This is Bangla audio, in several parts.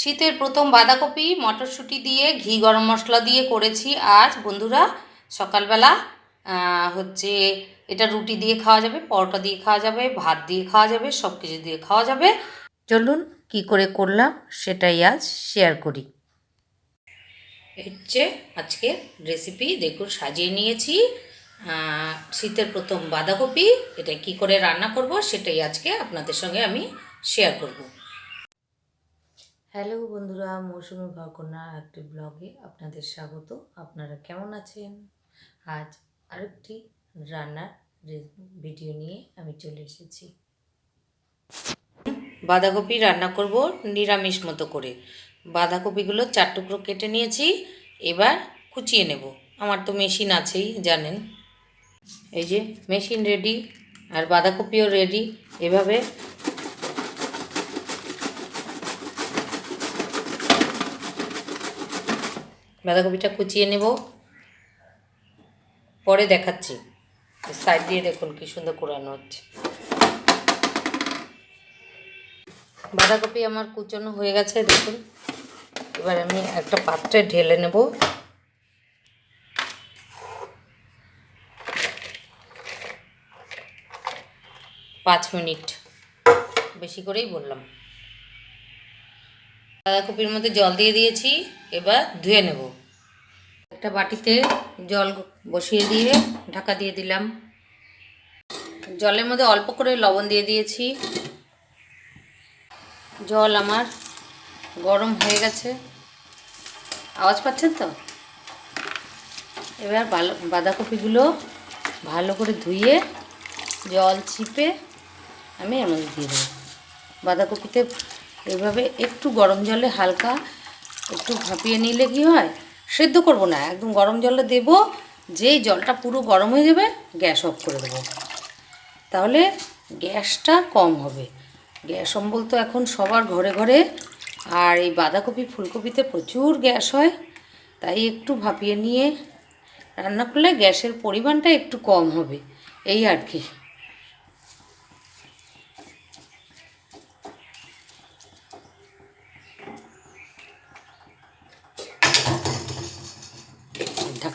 শীতের প্রথম বাঁধাকপি, মটরশুঁটি দিয়ে, ঘি গরম মশলা দিয়ে করেছি। আজ বন্ধুরা সকালবেলা হচ্ছে এটা রুটি দিয়ে খাওয়া যাবে, পরোটা দিয়ে খাওয়া যাবে, ভাত দিয়ে খাওয়া যাবে সব কিছু দিয়ে খাওয়া যাবে। চলুন কি করে করলাম সেটাই আজ শেয়ার করি। হচ্ছে আজকে রেসিপি দেখুন সাজিয়ে নিয়েছি। শীতের প্রথম বাঁধাকপি, এটা কি করে রান্না করব সেটাই আজকে আপনাদের সঙ্গে আমি শেয়ার করব। হ্যালো বন্ধুরা, মৌসুমি ঘরকন্যা একটি ব্লগে আপনাদের স্বাগত। আপনারা কেমন আছেন? আজ আরেকটি রান্নার ভিডিও নিয়ে আমি চলে এসেছি। বাঁধাকপি রান্না করব নিরামিষ মতো করে। বাঁধাকপিগুলো চার টুকরো কেটে নিয়েছি, এবার কুচিয়ে নেব। আমার তো মেশিন আছেই, জানেন। এই যে মেশিন রেডি আর বাঁধাকপিও রেডি এভাবে বাঁধাকপিটা কুচিয়ে নেব। পরে দেখাচ্ছি। সাইড দিয়ে দেখুন কি সুন্দর কোরানো হচ্ছে। বাঁধাকপি আমার কুচনো হয়ে গেছে, দেখুন। এবার আমি একটা পাত্রে ঢেলে নেব। পাঁচ মিনিট। বেশি করেই বললাম। বাঁধাকপির মধ্যে জল দিয়ে দিয়েছি। এবার ধুয়ে নেব। একটা বাটিতে জল বসিয়ে দিয়ে ঢাকা দিয়ে দিলাম। জলের মধ্যে অল্প করে লবণ দিয়ে দিয়েছি। জল আমার গরম হয়ে গেছে। আওয়াজ পাচ্ছেন তো? এবার বাঁধাকপিগুলো ভালো করে ধুয়ে জল চিপে আমি এর মধ্যে দিয়ে দেবো। বাঁধাকপিতে এইভাবে একটু গরম জলে হালকা একটু ভাপিয়ে নিলে কি হয়? সেদ্ধ করব না, একদম গরম জলে দেবো, যেই জলটা পুরো গরম হয়ে যাবে, গ্যাস অফ করে দেবো। তাহলে গ্যাসটা কম হবে। গ্যাস অম্বল তো এখন সবার ঘরে ঘরে, আর এই বাঁধাকপি, ফুলকপিতে প্রচুর গ্যাস হয়, তাই একটু ভাপিয়ে নিয়ে রান্না করলে গ্যাসের পরিমাণটা একটু কম হবে, এই আর কি।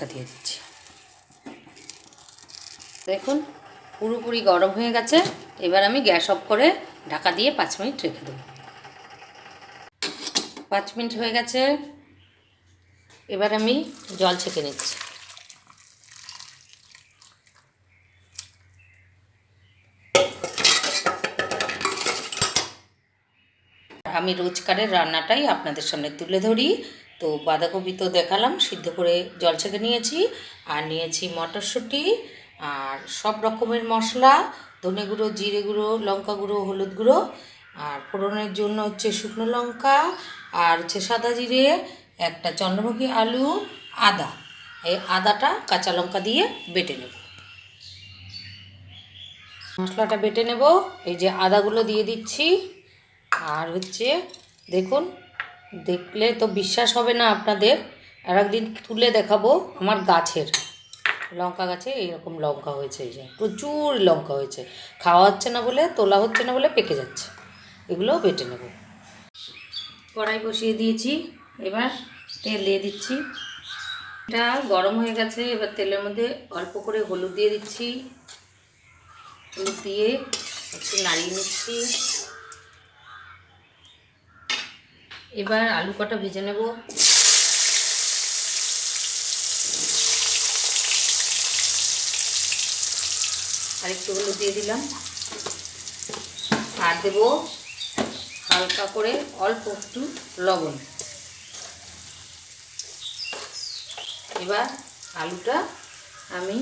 ঢাকা দিয়ে দিচ্ছি। দেখুন, পুরোপুরি গরম হয়ে গেছে। এবার আমি গ্যাস অফ করে ঢাকা দিয়ে পাঁচ মিনিট রেখে দেবো। পাঁচ মিনিট হয়ে গেছে। এবার আমি জল ছেঁকে নিচ্ছি। আমি রোজকারের রান্নাটাই আপনাদের সামনে তুলে ধরি। তো বাঁধাকপি তো দেখালাম, সিদ্ধ করে জল ছেঁকে নিয়েছি, আর নিয়েছি মটরশুঁটি, আর সব রকমের মশলা, ধনে গুঁড়ো, জিরে গুঁড়ো, লঙ্কা গুঁড়ো, হলুদ গুঁড়ো, আর ফোড়নের জন্য হচ্ছে শুকনো লঙ্কা, আর হচ্ছে সাদা জিরে, একটা চন্দ্রমুখী আলু, আদা। এই আদাটা কাঁচা লঙ্কা দিয়ে বেটে নেব। মশলাটা বেটে নেব, এই যে আদাগুলো দিয়ে দিচ্ছি, আর হচ্ছে দেখুন দেখলে তো বিশ্বাস হবে না আপনাদের। আর একদিন তুলে দেখাবো আমার গাছের। লঙ্কা গাছে এইরকম লঙ্কা হয়েছে, এই যে প্রচুর লঙ্কা হয়েছে। খাওয়া হচ্ছে না বলে, তোলা হচ্ছে না বলে পেকে যাচ্ছে। এগুলো বেটে নেব। কড়াই বসিয়ে দিয়েছি, এবার তেল দিয়ে দিচ্ছি। এটা গরম হয়ে গেছে, এবার তেলের মধ্যে অল্প করে হলুদ দিয়ে দিচ্ছি। হলুদ দিয়ে একটু নাড়িয়ে নিচ্ছি। এবার আলু কটা ভেজে নেব? আর একটু হলুদ দিয়ে দিলাম। আর দেব হালকা করে অল্প একটু লবণ। এবার আলুটা আমি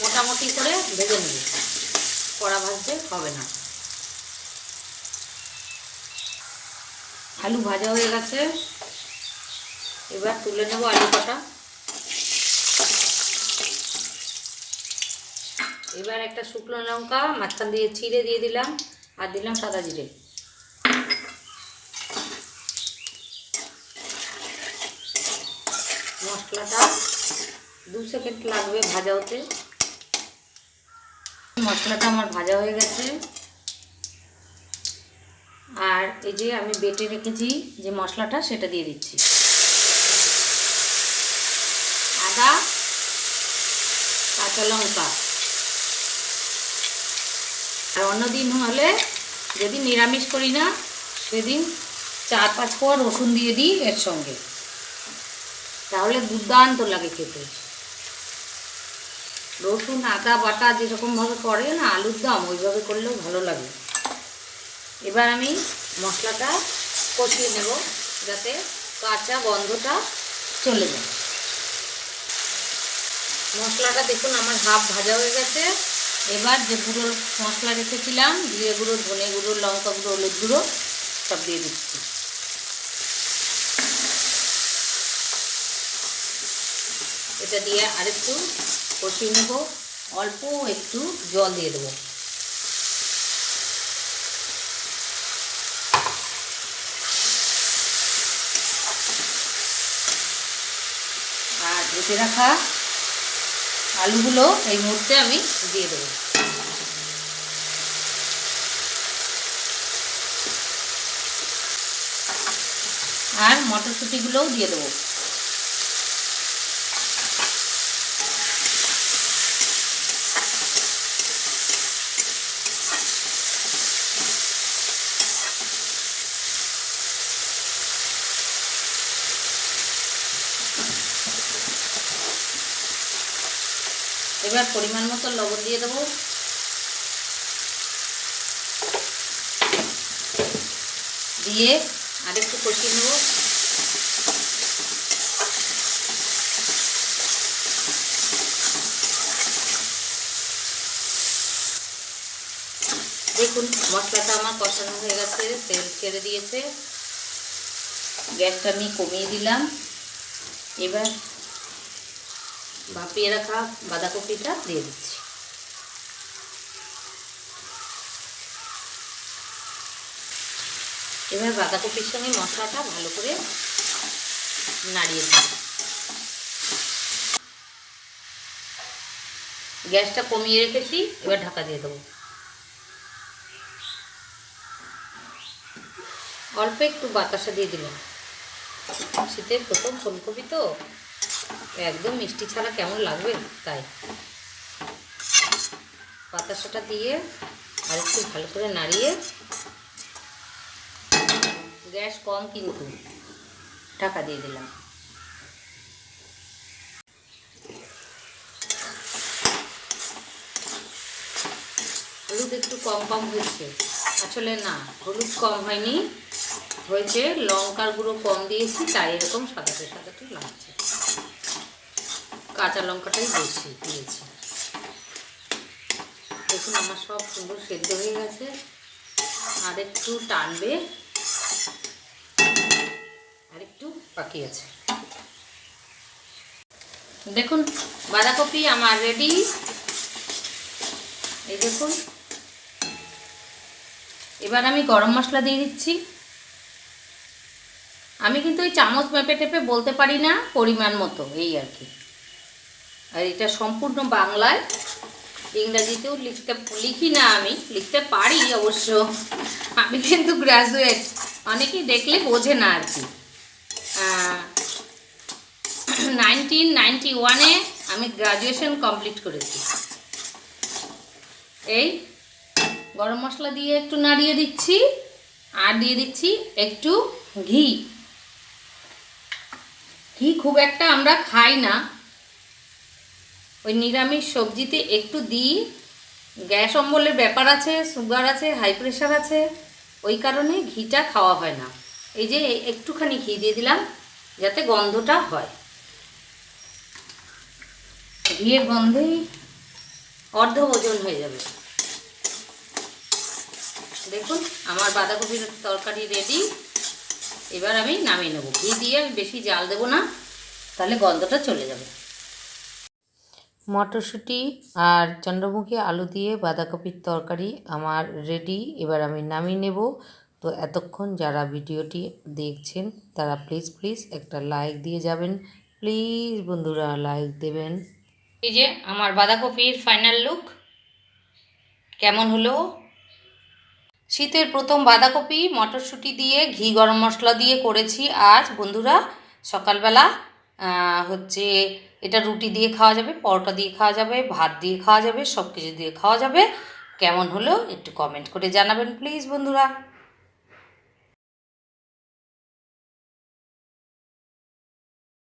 মোটামুটি করে ভেজে নেব। কড়া ভাজতে হবে না। আলু ভাজা হয়ে গেছে। এবার তুলে নেব আলু কটা। এবার একটা শুকনো লঙ্কা, মাঝখান দিয়ে ছিঁড়ে দিয়ে দিলাম, আর দিলাম সাদা জিরে। মশলাটা দু সেকেন্ড লাগবে ভাজা হতে। মশলাটা আমার ভাজা হয়ে গেছে। আর এই যে আমি বেটে রেখেছি যে মশলাটা, সেটা দিয়ে দিচ্ছি। আদা, কাঁচা লঙ্কা। আর অন্যদিন হলে যদি নিরামিষ করি না, সেদিন চার পাঁচ কোয়া রসুন দিয়ে দিই এর সঙ্গে। তাহলে দুর্দান্ত লাগে খেতে। রসুন, আদা, বাটা যেরকমভাবে করে না, আলুর দম ওইভাবে করলেও ভালো লাগে। এবার আমি মশলাটা কষিয়ে নেব যাতে কাঁচা গন্ধটা চলে যায়। মশলাটা দেখুন আমার হাফ ভাজা হয়ে গেছে। এবার যে গুঁড়ো মশলা রেখেছিলাম, জিরে গুঁড়ো, ধনে গুঁড়ো, লঙ্কা গুঁড়ো, হলুদ গুঁড়ো, সব দিয়ে দিচ্ছি। এটা দিয়ে আরেকটু কষিয়ে নেব। অল্প একটু জল দিয়ে দেবো। ভেজে রাখা আলুগুলো এই মুহূর্তে আমি দিয়ে দেবো। আর মটরশুঁটিগুলোও দিয়ে দেবো। এবার পরিমাণ মতো লবণ দিয়ে দেবো। দিয়ে আরেকটু কষিয়ে নেব। দেখুন, মশলাটা আমার কষানো হয়ে গেছে, তেল ছেড়ে দিয়েছে। গ্যাসটা আমি কমিয়ে দিলাম। এবার ভাপিয়ে রাখা বাঁধাকপিটা দিয়ে দিচ্ছি। এবার বাঁধাকপির সঙ্গে মশলাটা ভালো করে নাড়িয়ে দিই। গ্যাসটা কমিয়ে রেখেছি, এবার ঢাকা দিয়ে দেবো। অল্প একটু বাতাসা দিয়ে দিলাম। শীতের প্রথম ফুলকপি তো। একদম মিষ্টি ছাড়া কেমন লাগবে? তাই। বাতাসাটা দিয়ে আর একটু ভালো করে নাড়িয়ে গ্যাস কম কিন্তু ঢাকা দিয়ে দিলাম। হলুদ একটু কম কম হয়েছে আসলে না, হলুদ কম হয়নি। হয়েছে, লঙ্কার গুঁড়ো কম দিয়েছি, তাই এরকম সাদাটে সাদাটে লাগছে। কাঁচা লঙ্কাটাই বেশি দিয়েছি। দেখুন, আমার সব সুন্দর সেদ্ধ হয়ে গেছে। আর একটু টানবে, আর একটু বাকি আছে। দেখুন, বাঁধাকপি আমার রেডি এই দেখুন। এবার আমি গরম মশলা দিয়ে দিচ্ছি। আমি কিন্তু ওই চামচ মেপে টেপে বলতে পারি না পরিমাণ মতো, এই আর কি। আর এটা সম্পূর্ণ বাংলায়, ইংরাজিতেও লিখতে, লিখি না আমি, লিখতে পারি অবশ্য। আমি কিন্তু গ্রাজুয়েট অনেকেই দেখলে বোঝে না আর কি। নাইনটিন নাইনটি ওয়ানে আমি গ্রাজুয়েশন কমপ্লিট করেছি। এই গরম মশলা দিয়ে একটু নাড়িয়ে দিচ্ছি, আর দিয়ে দিচ্ছি একটু ঘি। ঘি খুব একটা আমরা খাই না। ওই নিরামিষ সবজিতে একটু দিই। গ্যাস অম্বলের ব্যাপার আছে, সুগার আছে, হাই প্রেশার আছে, ওই কারণে ঘিটা খাওয়া হয় না। এই যে একটুখানি ঘি দিয়ে দিলাম, যাতে গন্ধটা হয়। ঘিয়ের গন্ধেই অর্ধ ওজন হয়ে যাবে। দেখুন, আমার বাঁধাকপির তরকারি রেডি এবার আমি নামিয়ে নেব। ঘি দিয়ে আমি বেশি জাল দেবো না, তাহলে গন্ধটা চলে যাবে। মটরশুঁটি আর চন্দ্রমুখী আলু দিয়ে বাঁধাকপির তরকারি আমার রেডি এবার আমি নামিয়ে নেব। তো এতক্ষণ যারা ভিডিওটি দেখছেন, তারা প্লিজ প্লিজ একটা লাইক দিয়ে যাবেন। প্লিজ বন্ধুরা লাইক দেবেন। এই যে আমার বাঁধাকপির ফাইনাল লুক কেমন হলো? শীতের প্রথম বাঁধাকপি, মটরশুঁটি দিয়ে, ঘি গরম মশলা দিয়ে করেছি। আজ বন্ধুরা সকালবেলা হচ্ছে এটা রুটি দিয়ে খাওয়া যাবে, পরোটা দিয়ে খাওয়া যাবে, ভাত দিয়ে খাওয়া যাবে সব কিছু দিয়ে খাওয়া যাবে। কেমন হলো একটু কমেন্ট করে জানাবেন প্লিজ বন্ধুরা।